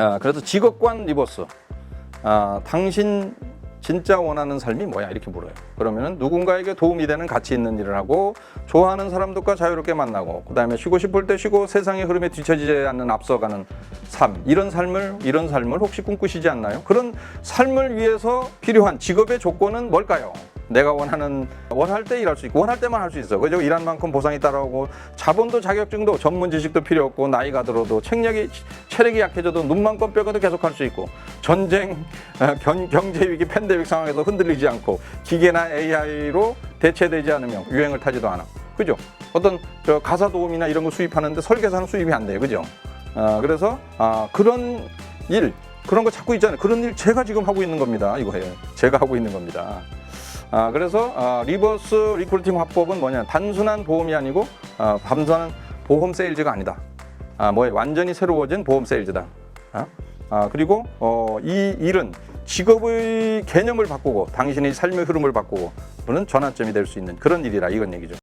아, 그래서 직업관 리버스. 아, 당신 진짜 원하는 삶이 뭐야? 이렇게 물어요. 그러면은 누군가에게 도움이 되는 가치 있는 일을 하고 좋아하는 사람들과 자유롭게 만나고 그다음에 쉬고 싶을 때 쉬고 세상의 흐름에 뒤처지지 않는 앞서가는 삶. 이런 삶을 이런 삶을 혹시 꿈꾸시지 않나요? 그런 삶을 위해서 필요한 직업의 조건은 뭘까요? 내가 원하는 원할 때 일할 수 있고 원할 때만 할 수 있어. 그죠? 일한 만큼 보상이 따라오고 자본도 자격증도 전문 지식도 필요 없고 나이가 들어도 책력이 체력이 약해져도 눈만큼 뼈가도 계속 할 수 있고 전쟁, 어, 경, 경제 위기, 팬데믹 상황에서 흔들리지 않고 기계나 AI로 대체되지 않으며 유행을 타지도 않아. 그죠? 어떤 저 가사 도우미나 이런 거 수입하는데 설계사는 수입이 안 돼요. 그죠? 어, 그래서 아, 그런 일 그런 거 찾고 있잖아요. 그런 일 제가 지금 하고 있는 겁니다. 이거예요. 제가 하고 있는 겁니다. 아, 그래서 아, 리버스 리크루팅 화법은 뭐냐 단순한 보험이 아니고 아, 단순한 보험 세일즈가 아니다. 아, 뭐 완전히 새로워진 보험 세일즈다. 아, 아, 그리고 어, 이 일은 직업의 개념을 바꾸고 당신의 삶의 흐름을 바꾸고 그는 전환점이 될 수 있는 그런 일이라 이건 얘기죠.